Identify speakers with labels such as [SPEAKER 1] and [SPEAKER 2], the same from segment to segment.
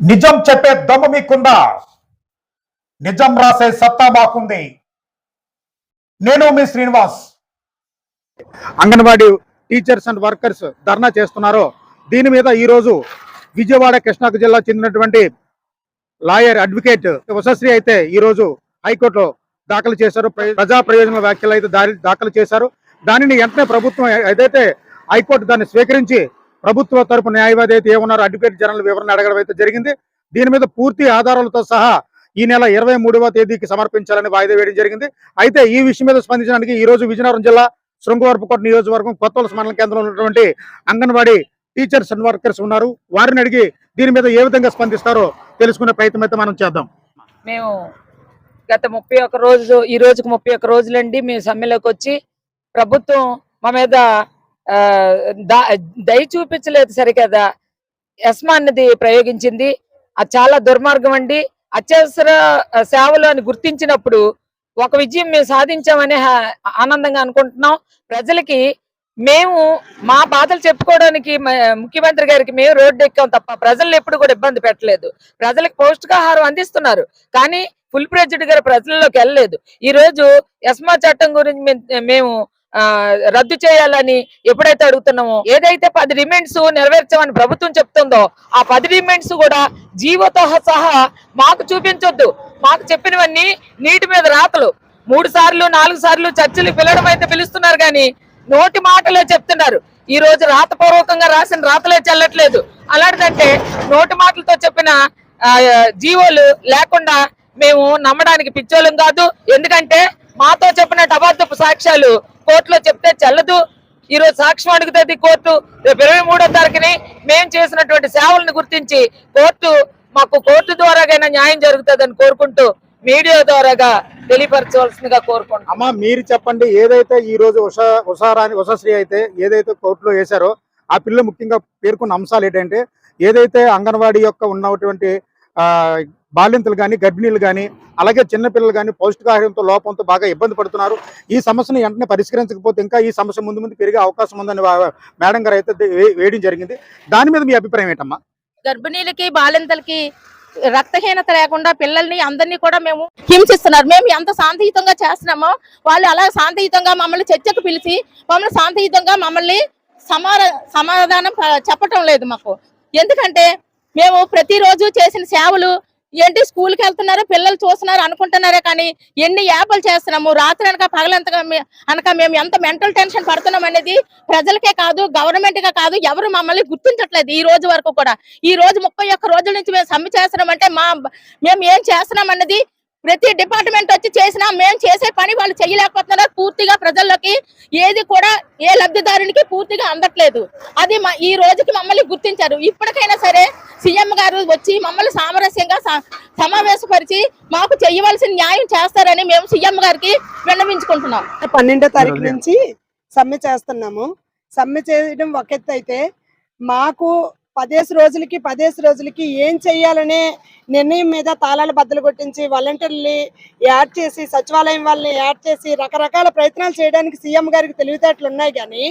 [SPEAKER 1] నిజం చెప్పే దమ్ము మీకుందా? నిజం రాసే సత్తా మాకుంది. నేను మీ Srinivas.
[SPEAKER 2] Anganwadi teachers and workers dharna చేస్తున్నారు. దీని మీద ఈ రోజు విజయవాడ కృష్ణాకు జిల్లా చెందినటువంటి లాయర్ అడ్వకేట్ వసశ్రీ అయితే ఈ రోజు హైకోర్టులో దాఖలు చేశారు. ప్రజా ప్రయోజన వ్యాఖ్యలు అయితే దాఖలు చేశారు. దానిని వెంటనే ప్రభుత్వం ఏదైతే హైకోర్టు దాన్ని స్వీకరించి ప్రభుత్వ తరపు న్యాయవాది అయితే ఏమన్నారో అడ్వకేట్ జనరల్ వివరణ అడగడం అయితే జరిగింది. దీని మీద పూర్తి ఆధారాలతో సహా ఈ నెల ఇరవై మూడవ తేదీకి సమర్పించాలని వాయిదా వేయడం జరిగింది. అయితే ఈ విషయం మీద స్పందించడానికి ఈ రోజు విజయనగరం జిల్లా శృంగవరపుకోట నియోజకవర్గం కొత్త మండల కేంద్రంలో ఉన్నటువంటి అంగన్వాడీ టీచర్స్ అండ్ వర్కర్స్ ఉన్నారు. వారిని అడిగి దీని మీద ఏ విధంగా స్పందిస్తారో తెలుసుకునే ప్రయత్నం అయితే మనం చేద్దాం.
[SPEAKER 3] మేము గత ముప్పై ఒక్క రోజు ఈ రోజుకు ముప్పై ఒక్క రోజులండి మేము సమ్మెలోకి వచ్చి ప్రభుత్వం మా మీద దయ చూపించలేదు సరికదా. ఎస్మా అన్నది ప్రయోగించింది. అది చాలా దుర్మార్గం అండి. అత్యవసర సేవలు అని గుర్తించినప్పుడు ఒక విజయం మేము సాధించామని ఆనందంగా అనుకుంటున్నాం. ప్రజలకి మేము మా బాధలు చెప్పుకోవడానికి ముఖ్యమంత్రి గారికి మేము రోడ్డు ఎక్కాం తప్ప ప్రజల్ని ఎప్పుడు కూడా ఇబ్బంది పెట్టలేదు. ప్రజలకు పౌష్టికాహారం అందిస్తున్నారు. కానీ ఫుల్ ప్రెజ్డ్ గారు ప్రజల్లోకి వెళ్ళలేదు. ఈ రోజు ఎస్మా చట్టం గురించి మేము రద్దు చేయాలని ఎప్పుడైతే అడుగుతున్నామో ఏదైతే పది రిమెంట్స్ నెరవేర్చామని ప్రభుత్వం చెప్తుందో ఆ పది రిమెంట్స్ కూడా జీవోతో సహా మాకు చూపించొద్దు. మాకు చెప్పినవన్నీ నీటి మీద రాతలు. మూడు సార్లు నాలుగు సార్లు చర్చలు పిలవడం అయితే పిలుస్తున్నారు కానీ నోటి మాటలే చెప్తున్నారు. ఈ రోజు రాతపూర్వకంగా రాసిన రాతలే చెల్లట్లేదు. అలాంటిదంటే నోటి మాటలతో చెప్పిన జీవోలు లేకుండా మేము నమ్మడానికి పిచ్చోళ్ళం కాదు. ఎందుకంటే మాతో చెప్పినట్టు అబద్ధపు సాక్ష్యాలు కోర్టులో చెప్తే చెల్లదు. ఈ రోజు సాక్ష్యం అడుగుతుంది కోర్టు. రేపు ఇరవై మూడో తారీఖుని మేము చేసినటువంటి సేవలను గుర్తించి కోర్టు మాకు కోర్టు ద్వారాగైనా న్యాయం జరుగుతుందని కోరుకుంటూ మీడియా ద్వారాగా తెలియపరచవలసిందిగా కోరుకుంటున్నాం.
[SPEAKER 2] అమ్మా మీరు చెప్పండి ఏదైతే ఈ రోజు ఉషా ఉషారాణి ఉషశ్రీ అయితే ఏదైతే కోర్టులో వేశారో ఆ పిల్ల ముఖ్యంగా పేర్కొన్న అంశాలు ఏంటంటే ఏదైతే అంగన్వాడీ యొక్క ఉన్నటువంటి బాలింతలు కానీ గర్భిణీలు కానీ అలాగే చిన్నపిల్లలు కానీ పౌష్టికాహారంతో లోపంతో బాగా ఇబ్బంది పడుతున్నారు. ఈ సమస్యను వెంటనే పరిష్కరించకపోతే ఇంకా ఈ సమస్య ముందు ముందు పెరిగే అవకాశం ఉందని మేడం గారు అయితే వేయడం జరిగింది. దాని మీద మీ అభిప్రాయం ఏంటమ్మా?
[SPEAKER 4] గర్భిణీలకి బాలింతలకి రక్తహీనత లేకుండా పిల్లల్ని అందరినీ కూడా మేము హింసిస్తున్నారు. మేము ఎంత శాంతియుతంగా చేస్తున్నామో వాళ్ళు అలా శాంతియుతంగా మమ్మల్ని చర్చకు పిలిచి మమ్మల్ని శాంతియుతంగా మమ్మల్ని సమార సమాధానం చెప్పటం లేదు మాకు. ఎందుకంటే మేము ప్రతిరోజు చేసిన సేవలు ఏంటి స్కూల్కి వెళ్తున్నారు పిల్లలు చూస్తున్నారు అనుకుంటున్నారే కానీ ఎన్ని యాపలు చేస్తున్నాము? రాత్రి అనక పగలంతగా అనక మేము ఎంత మెంటల్ టెన్షన్ పడుతున్నాం అనేది ప్రజలకే కాదు గవర్నమెంట్గా కాదు ఎవరు మమ్మల్ని గుర్తించట్లేదు ఈ రోజు వరకు కూడా. ఈ రోజు ముప్పై ఒక్క రోజుల నుంచి మేము సమ్మె చేస్తున్నాం అంటే మా మేము ఏం చేస్తున్నాం అన్నది ప్రతి డిపార్ట్మెంట్ వచ్చి చేసినా మేము చేసే పని వాళ్ళు చేయలేకపోతున్నారు. పూర్తిగా ప్రజల్లోకి ఏది కూడా ఏ లబ్ధిదారునికి పూర్తిగా అందట్లేదు. అది మా ఈ రోజుకి మమ్మల్ని గుర్తించారు. ఇప్పటికైనా సరే సీఎం గారు వచ్చి మమ్మల్ని సామరస్యంగా స- సమావేశపరిచి మాకు చేయవలసిన న్యాయం చేస్తారని మేము సీఎం గారికి విన్నవించుకుంటున్నాం.
[SPEAKER 5] పన్నెండో తారీఖు నుంచి సమ్మె చేస్తున్నాము. సమ్మె చేయడం ఒక ఎత్తు అయితే మాకు పదేసి రోజులకి పదేసి రోజులకి ఏం చెయ్యాలనే నిర్ణయం మీద తాళాలు బద్దలు కొట్టించి వాలంటీర్ని యాడ్ చేసి సచివాలయం వాళ్ళని యాడ్ చేసి రకరకాల ప్రయత్నాలు చేయడానికి సీఎం గారికి తెలివితేటలు ఉన్నాయి కానీ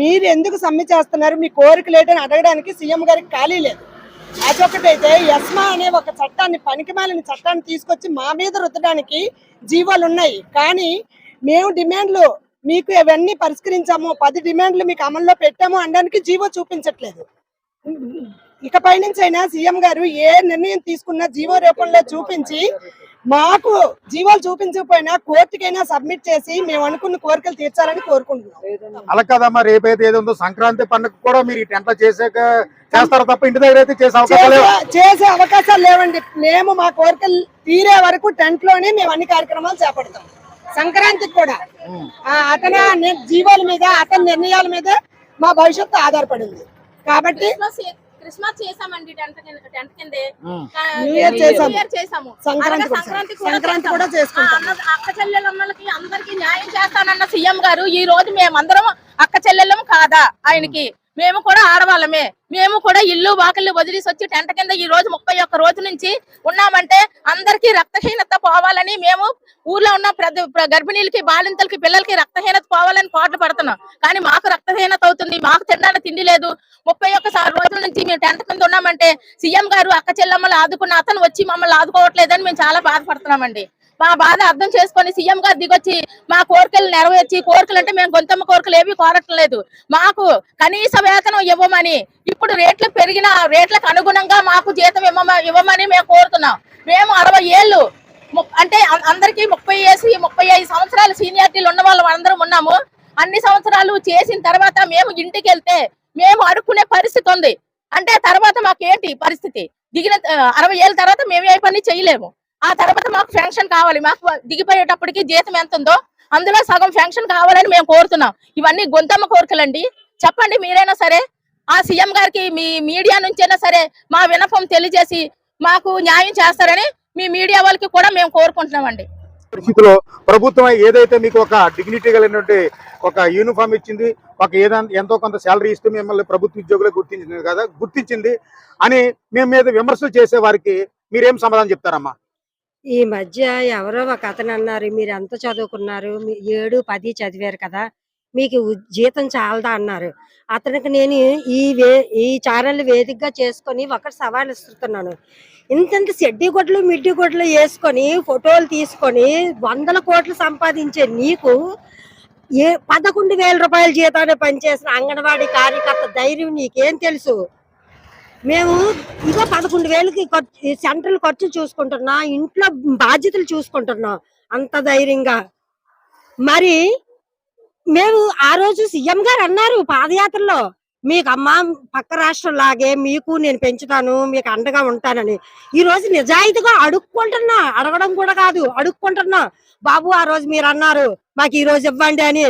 [SPEAKER 5] మీరు ఎందుకు సమ్మె చేస్తున్నారు? మీ కోరిక లేదని అడగడానికి సీఎం గారికి ఖాళీ లేదు. అదొకటైతే ఎస్మా అనే ఒక చట్టాన్ని పనికిమాలిన చట్టాన్ని తీసుకొచ్చి మా మీద రుద్దడానికి జీవాలు ఉన్నాయి. కానీ మేము డిమాండ్లు మీకు ఇవన్నీ పరిష్కరించాము పది డిమాండ్లు మీకు అమల్లో పెట్టాము అనడానికి జీవో చూపించట్లేదు. ఇకపై నుంచి అయినా సీఎం గారు ఏ నిర్ణయం తీసుకున్నా జీవో రూపంలో చూపించి మాకు జీవోలు చూపించకపోయినా కోర్టుకైనా సబ్మిట్ చేసి మేము అనుకున్న కోరికలు తీర్చాలని కోరుకుంటున్నాం.
[SPEAKER 2] అలా కాదమ్మా రేపైతే ఏదో ఉందో సంక్రాంతి పండుగ కూడా మీరు టెంట్లో చేసాక చేస్తారు తప్ప ఇంటి దగ్గర అయితే చేసే అవకాశం లేవు?
[SPEAKER 5] చేసే- అవకాశాలు లేవండి. మేము మా కోరికలు తీరే వరకు టెంట్లోనే మేము అన్ని కార్యక్రమాలు చేపడతాం. సంక్రాంతికి కూడా. అతని జీవాల మీద అతని నిర్ణయాల మీద మా భవిష్యత్తు ఆధారపడింది కాబట్టి
[SPEAKER 4] క్రిస్మస్ చేసామండి టెంట్ కింద టెంట్ కిందే
[SPEAKER 2] ఉమ్.
[SPEAKER 5] న్యూ ఇయర్ చేసాము. సంక్రాంతి కూడా
[SPEAKER 4] సంక్రాంతి.
[SPEAKER 5] చేసుకుంటాం.
[SPEAKER 4] అక్క అందరికి న్యాయం చేస్తానన్న సీఎం గారు ఈ రోజు మేమందరం అక్క చెల్లెళ్ళం కాదా ఆయనకి మేము కూడా ఆడవాళ్ళమే. మేము కూడా ఇల్లు వాకిళ్ళు వదిలేసి వచ్చి టెంట కింద ఈ రోజు ముప్పై ఒక్క రోజు నుంచి ఉన్నామంటే అందరికీ రక్తహీనత పోవాలని మేము ఊర్లో ఉన్న ప్ర- గర్భిణీలకి బాలింతలకి పిల్లలకి రక్తహీనత పోవాలని పాటలు పడుతున్నాం. కానీ మాకు రక్తహీనత అవుతుంది. మాకు తినడానికి తిండి లేదు. ముప్పై ఒక్కసారి రోజుల నుంచి మేము టెంట్ కింద ఉన్నామంటే సీఎం గారు అక్క చెల్లమ్మలు ఆదుకున్న అతను వచ్చి మమ్మల్ని ఆదుకోవట్లేదని మేము చాలా బాధపడుతున్నామండి. మా బాధ అర్థం చేసుకొని సీఎం గారు దిగొచ్చి మా కోరికలు నెరవేర్చి కోరికలు అంటే మేము గొంతమ్మ కోరికలు ఏవి కోరట్లేదు మాకు కనీస వేతనం ఇవ్వమని ఇప్పుడు రేట్లు పెరిగిన రేట్లకు అనుగుణంగా మాకు జీతం ఇవ్వమని మేము కోరుతున్నాం. మేము అరవై ఏళ్ళు ము- అంటే అందరికీ ముప్పై ఏసి ముప్పై ఐదు సంవత్సరాలు సీనియారిటీలు ఉన్న వాళ్ళం అందరం ఉన్నాము. అన్ని సంవత్సరాలు చేసిన తర్వాత మేము ఇంటికి వెళ్తే మేము అడుక్కునే పరిస్థితి ఉంది. అంటే తర్వాత మాకు ఏంటి పరిస్థితి? దిగిన అరవై ఏళ్ళ తర్వాత మేము ఏ పని చేయలేము. ఆ తర్వాత మాకు ఫెన్షన్ కావాలి. మాకు దిగిపోయేటప్పటికి జీతం ఎంత ఉందో అందులో సగం ఫెన్షన్ కావాలని మేము కోరుతున్నాం. ఇవన్నీ గొంతమ్మ కోరికలండి. చెప్పండి మీరైనా సరే ఆ సీఎం గారికి మీ మీడియా నుంచైనా సరే మా వినపం తెలియజేసి మాకు న్యాయం చేస్తారని మీ మీడియా వాళ్ళకి కూడా మేము కోరుకుంటున్నామండి.
[SPEAKER 2] పరిస్థితిలో ప్రభుత్వం ఏదైతే మీకు ఒక డిగ్నిటీ కలిగినటువంటి ఒక యూనిఫామ్ ఇచ్చింది ఒక ఏదైనా ఎంతో కొంత శాలరీ ఇస్తూ మిమ్మల్ని ప్రభుత్వ ఉద్యోగులు గుర్తించింది కదా గుర్తించింది అని మేము మీద విమర్శలు చేసే వారికి మీరేం సమాధానం చెప్తారమ్మా?
[SPEAKER 6] ఈ మధ్య ఎవరో ఒక అతను అన్నారు మీరు ఎంత చదువుకున్నారు? ఏడు పది చదివారు కదా మీకు జీతం చాలదా? అన్నారు. అతనికి నేను ఈ వే ఈ ఛానల్ వేదికగా చేసుకొని ఒకటి సవాల్ ఇస్తున్నాను ఇంతంత చెడ్డి గుడ్లు మిడ్డి గుడ్లు వేసుకొని ఫోటోలు తీసుకొని వందల కోట్లు సంపాదించే నీకు ఏ పదకొండు వేల రూపాయల జీతాన్ని పనిచేసిన అంగన్వాడీ కార్యకర్త ధైర్యం నీకేం తెలుసు? మేము ఇగో పదకొండు వేలకి సెంట్రల్ ఖర్చు చూసుకుంటున్నా ఇంట్లో బాధ్యతలు చూసుకుంటున్నాం అంత ధైర్యంగా. మరి మేము ఆ రోజు సీఎం గారు అన్నారు పాదయాత్రలో మీకు అమ్మ పక్క రాష్ట్రం లాగే మీకు నేను పెంచుతాను మీకు అండగా ఉంటానని. ఈ రోజు నిజాయితీగా అడుక్కుంటున్నా అడగడం కూడా కాదు అడుక్కుంటున్నా. బాబు ఆ రోజు మీరు అన్నారు మాకు ఈ రోజు ఇవ్వండి అని.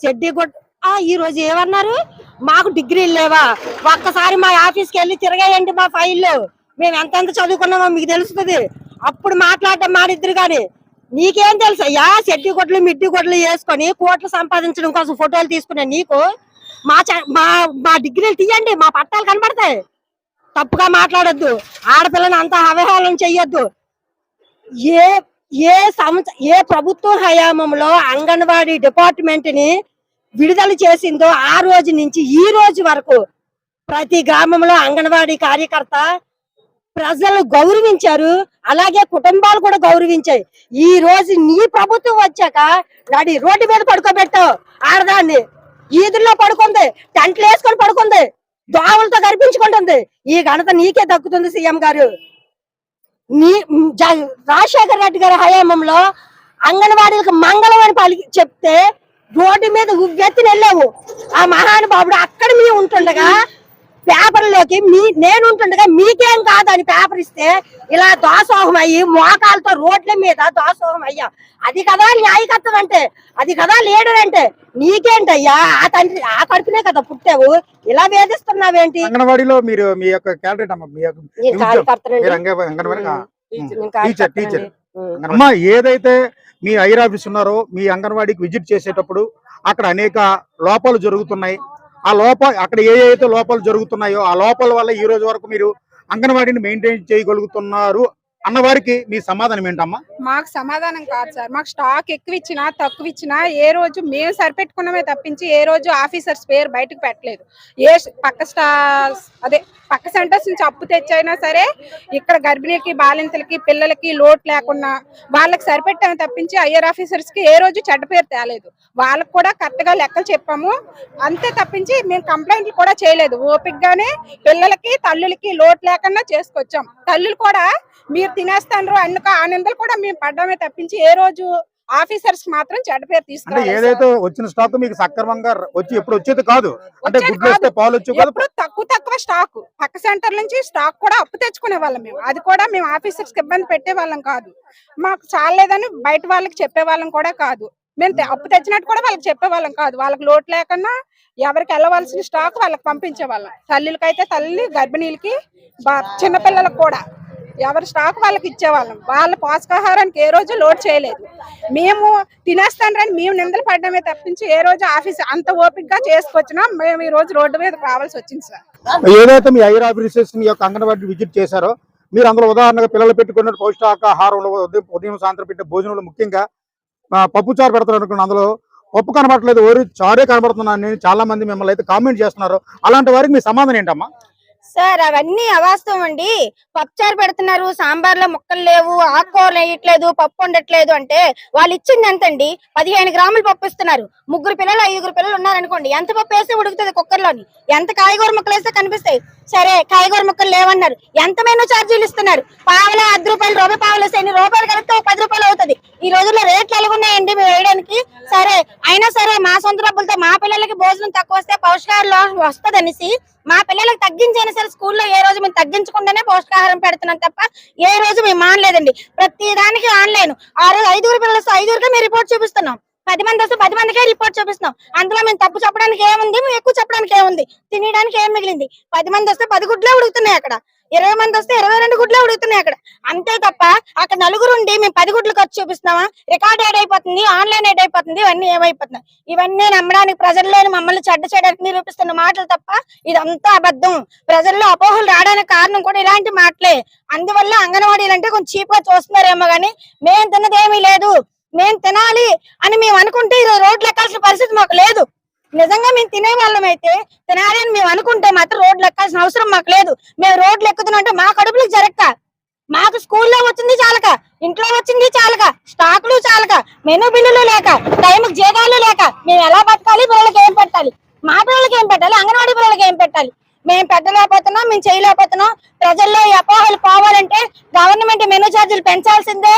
[SPEAKER 6] చెడ్డీ కొట్ ఈ రోజు ఏమన్నారు? మాకు డిగ్రీలు లేవా? ఒక్కసారి మా ఆఫీస్కి వెళ్ళి తిరగేయండి మా ఫైళ్ళు మేము ఎంతెంత చదువుకున్నామో మీకు తెలుస్తుంది. అప్పుడు మాట్లాడటం మాడిద్దరు కానీ. నీకేం తెలుసు అయ్యా? చెడ్డి కొట్లు మిడ్డి కొట్లు వేసుకొని కోట్లు సంపాదించడం కోసం ఫోటోలు తీసుకునే నీకు. మా చ- మా మా డిగ్రీలు తీయండి మా పట్టాలు కనబడతాయి. తప్పుగా మాట్లాడొద్దు. ఆడపిల్లని అంత అవహేళన చెయ్యొద్దు. ఏ ఏ సంవత్సరం ఏ ప్రభుత్వ హయాంలో అంగన్వాడీ డిపార్ట్మెంట్ని విడుదల చేసిందో ఆ రోజు నుంచి ఈ రోజు వరకు ప్రతి గ్రామంలో అంగన్వాడీ కార్యకర్త ప్రజలు గౌరవించారు. అలాగే కుటుంబాలు కూడా గౌరవించాయి. ఈ రోజు నీ ప్రభుత్వం వచ్చాక నడి రోడ్డు మీద పడుకోబెట్టావు ఆడదాన్ని. ఈదుల్లో పడుకుంది టెంట్లు వేసుకొని పడుకుంది దోవలతో కనిపించుకుంటుంది ఈ ఘనత నీకే దక్కుతుంది సీఎం గారు. నీ జ- రాజశేఖర రెడ్డి గారి హయాంలో అంగన్వాడీలకు మంగళం అని పలికి చెప్తే రోడ్డు మీద ఉవ్వెత్తిన వెళ్ళాము ఆ మహానుభావుడు అక్కడ మీ ఉంటుండగా పేపర్లోకి మీ నేను ఉంటుండగా మీకేం కాదని పేపర్ ఇస్తే ఇలా దోసోహం అయ్యి మోకాలతో రోడ్ల మీద దోసోహం అయ్యా అది కదా న్యాయకత్వం అంటే అది కదా లీడర్ అంటే. నీకేంటయ్యా? ఆ తండ్రి ఆ కడుపునే కదా పుట్టావు. ఇలా వేధిస్తున్నావేంటి?
[SPEAKER 2] అంగన్వాడీలో మీరు మీ యొక్క అమ్మా మీ టీచర్. టీచర్. అమ్మా ఏదైతే మీ ఐర్ ఆఫీస్ ఉన్నారో మీ అంగన్వాడీకి విజిట్ చేసేటప్పుడు అక్కడ అనేక లోపాలు జరుగుతున్నాయి. ఆ లోప అక్కడ ఏ అయితే లోపాలు జరుగుతున్నాయో ఆ లోపాల వల్ల ఈ రోజు వరకు మీరు అంగన్వాడీని మెయింటైన్ చేయగలుగుతున్నారు అన్నవారికి మీ సమాధానం ఏంటమ్మా?
[SPEAKER 7] మాకు సమాధానం కాదు సార్. మాకు స్టాక్ ఎక్కువ ఇచ్చినా తక్కువ ఇచ్చినా ఏ రోజు మేము సరిపెట్టుకున్నామే తప్పించి ఏ రోజు ఆఫీసర్స్ పేరు బయటకు పెట్టలేదు. ఏ పక్క స్టా అదే పక్క సెంటర్స్ నుంచి అప్పు తెచ్చైనా సరే ఇక్కడ గర్భిణీలకి బాలింతలకి పిల్లలకి లోటు లేకుండా వాళ్ళకి సరిపెట్టామే తప్పించి ఐఆర్ ఆఫీసర్స్కి ఏ రోజు చెడ్డ పేరు తేలేదు. వాళ్ళకి కూడా కరెక్ట్గా లెక్కలు చెప్పాము. అంతే తప్పించి మేము కంప్లైంట్లు కూడా చేయలేదు. ఓపిక్ గానే పిల్లలకి తల్లులకి లోటు లేకుండా చేసుకొచ్చాం. తల్లులు కూడా మీరు తినేస్తాండ్రు. అన్నుక ఆ నిందలు కూడా మేము పడ్డామే తప్పించి ఏ రోజు ఆఫీసర్స్ మాత్రం చెడ్డ పేరు తీసుకురాలేదు
[SPEAKER 2] ఏదైతే వచ్చిన స్టాక్ మీకు సక్రమంగా వచ్చి ఎప్పుడు వచ్చేది కాదు. అంటే గుడ్లు వస్తే. పాలు వచ్చి
[SPEAKER 7] ఎప్పుడు తక్కువ తక్కువ స్టాక్. పక్క సెంటర్ నుంచి స్టాక్ కూడా అప్పు తెచ్చుకునే వాళ్ళం మేము. అది కూడా మేము ఆఫీసర్స్కి ఇబ్బంది పెట్టే వాళ్ళం కాదు. మాకు చాలేదని బయట వాళ్ళకి చెప్పే వాళ్ళం కూడా కాదు. మేము అప్పు తెచ్చినట్టు కూడా వాళ్ళకి చెప్పే వాళ్ళం కాదు. వాళ్ళకి లోటు లేకుండా ఎవరికి వెళ్ళవలసిన స్టాక్ వాళ్ళకి పంపించే వాళ్ళం. తల్లులకైతే తల్లి గర్భిణీలకి చిన్నపిల్లలకు కూడా. ఎవరి స్టాక్ వాళ్ళకి ఇచ్చేవాళ్ళం. వాళ్ళ పోషకాహారానికి ఏ రోజు లోడ్ చేయలేదు. మేము తినేస్తానని మేము నిందలు పడ్డమే తప్పించి ఏ రోజు ఆఫీస్ అంత ఓపికగా చేసుకొచ్చినా మేము ఈ రోజు రోడ్డు మీద రావాల్సి వచ్చింది సార్.
[SPEAKER 2] ఏదైతే మీ ఐర్ ఆఫీసెస్ మీ యొక్క అంగన్వాడీ విజిట్ చేశారో మీరు అందులో ఉదాహరణగా పిల్లలు పెట్టుకున్న పౌష్టికాహారంలో ఉదయం ఉదయం సాయంత్రం పెట్టే భోజనంలో ముఖ్యంగా పప్పు చారు పెడతారు అందులో పప్పు కనబడట్లేదు ఓరి చారే కనబడుతున్నాను. నేను చాలా మంది మిమ్మల్ని అయితే కామెంట్ చేస్తున్నారు. అలాంటి వారికి మీ సమాధానం ఏంటమ్మా?
[SPEAKER 8] సార్ అవన్నీ అవాస్తవం అండి. పప్పుచారు పెడుతున్నారు సాంబార్లో ముక్కలు లేవు ఆకుకూరలు వేయట్లేదు పప్పు ఉండట్లేదు అంటే వాళ్ళు ఇచ్చింది ఎంతండి? పదిహేను గ్రాములు పప్పు ఇస్తున్నారు. ముగ్గురు పిల్లలు ఐదుగురు పిల్లలు ఉన్నారనుకోండి ఎంత పప్పు వేస్తే ఉడుకుతుంది కుక్కర్లోని? ఎంత కాయగూర ముక్కలు వేస్తే కనిపిస్తాయి? సరే కాయగూర ముక్కలు లేవన్నారు. ఎంత మెనూ ఛార్జీలు ఇస్తున్నారు? పావుల అర్ధ రూపాయలు రూపాయి పావులు వేస్తే ఎన్ని రూపాయలు కలిపితే పది రూపాయలు అవుతుంది. ఈ రోజుల్లో రేట్లు ఎలాగున్నాయండి మేము వేయడానికి? సరే అయినా సరే మా సొంత డబ్బులతో మా పిల్లలకి భోజనం తక్కువ వస్తే పౌష్టికాహారం వస్తుంది మా పిల్లలకు తగ్గించైనా సరే స్కూల్లో ఏ రోజు మేము తగ్గించకుండానే పౌష్టికాహారం పెడుతున్నాం తప్ప ఏ రోజు మేము మానలేదండి. ప్రతి దానికి ఆన్లైన్. ఆ రోజు ఐదుగురు పిల్లలు ఐదుగురుగా మేము రిపోర్ట్ చూపిస్తున్నాం. పది మంది వస్తే పది మందికే రిపోర్ట్ చూపిస్తున్నాం. అందులో మేము తప్పు చెప్పడానికి ఏముంది? మేము ఎక్కువ చెప్పడానికి ఏముంది? తినడానికి ఏం మిగిలింది? పది మంది వస్తే పది గుడ్లే ఉడుకుతున్నాయి అక్కడ. ఇరవై మంది వస్తే ఇరవై రెండు గుడ్లే ఉడుకుతున్నాయి అక్కడ. అంతే తప్ప అక్కడ నలుగురు ఉండి మేము పది గుడ్లు ఖర్చు చూపిస్తున్నామా? రికార్డ్ యాడ్ అయిపోతుంది ఆన్లైన్ యాడ్ అయిపోతుంది ఇవన్నీ ఏమైపోతున్నాయి? ఇవన్నీ నమ్మడానికి ప్రజల్లోని మమ్మల్ని చెడ్డ చేయడానికి నిరూపిస్తున్న మాటలు తప్ప ఇదంతా అబద్ధం. ప్రజల్లో అపోహలు రావడానికి కారణం కూడా ఇలాంటి మాటలే. అందువల్ల అంగన్వాడీలు అంటే కొంచెం చీప్గా చూస్తున్నారేమో గానీ మేము తిన్నదేమీ లేదు. మేము తినాలి అని మేము అనుకుంటే ఈరోజు రోడ్లు ఎక్కాల్సిన పరిస్థితి మాకు లేదు. నిజంగా మేము తినే వాళ్ళం అయితే తినాలి అని మేము అనుకుంటే మాత్రం రోడ్లు ఎక్కాల్సిన అవసరం మాకు లేదు. మేము రోడ్లు ఎక్కుతున్నాం అంటే మా కడుపులకు జరగక మాకు స్కూల్లో వచ్చింది చాలక ఇంట్లో వచ్చింది చాలక స్టాకులు చాలక మెనూ బిల్లులు లేక టైంకి జీతాలు లేక మేము ఎలా బతకాలి? పిల్లలకి ఏం పెట్టాలి? మా పిల్లలకి ఏం పెట్టాలి? అంగన్వాడీ పిల్లలకి ఏం పెట్టాలి? మేము పెట్టలేకపోతున్నాం మేము చేయలేకపోతున్నాం. ప్రజల్లో ఈ అపోహలు పోవాలంటే గవర్నమెంట్ మెనూ ఛార్జీలు పెంచాల్సిందే.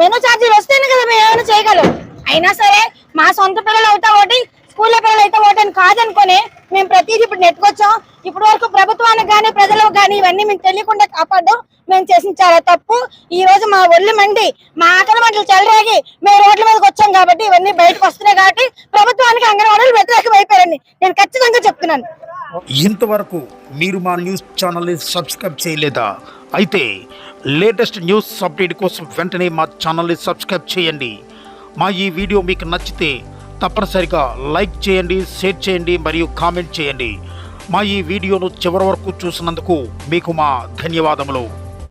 [SPEAKER 8] మెనూ ఛార్జీలు వస్తేనే కదా మేము ఏమైనా చేయగలం. అయినా సరే మా సొంత పిల్లలు అవుతా ఒకటి స్కూల్లో పిల్లలు అయితే ఒకటి అని కాదనుకొని మేము ప్రతిదీ ఇప్పుడు నెట్టుకొచ్చాం ఇప్పటి వరకు ప్రభుత్వానికి కానీ ప్రజలకు కానీ ఇవన్నీ మేము తెలియకుండా కాపాడడం మేము చేసిన చాలా తప్పు. ఈ రోజు మా ఒళ్ళు మండి మా ఆకలి మంటలు చెలరేగి మేము రోడ్ల మీదకి వచ్చాం కాబట్టి ఇవన్నీ బయటకు వస్తున్నాయి కాబట్టి ప్రభుత్వానికి అంగన్వాడీలు వ్యతిరేక అయిపోయారండి నేను ఖచ్చితంగా చెప్తున్నాను.
[SPEAKER 9] ఇంతవరకు మీరు మా న్యూస్ ఛానల్ని సబ్స్క్రైబ్ చేయలేదా? అయితే లేటెస్ట్ న్యూస్ అప్డేట్ కోసం వెంటనే మా ఛానల్ని సబ్స్క్రైబ్ చేయండి. మా ఈ వీడియో మీకు నచ్చితే తప్పనిసరిగా లైక్ చేయండి షేర్ చేయండి మరియు కామెంట్ చేయండి. మా ఈ వీడియోను చివరి వరకు చూసినందుకు మీకు మా ధన్యవాదములు.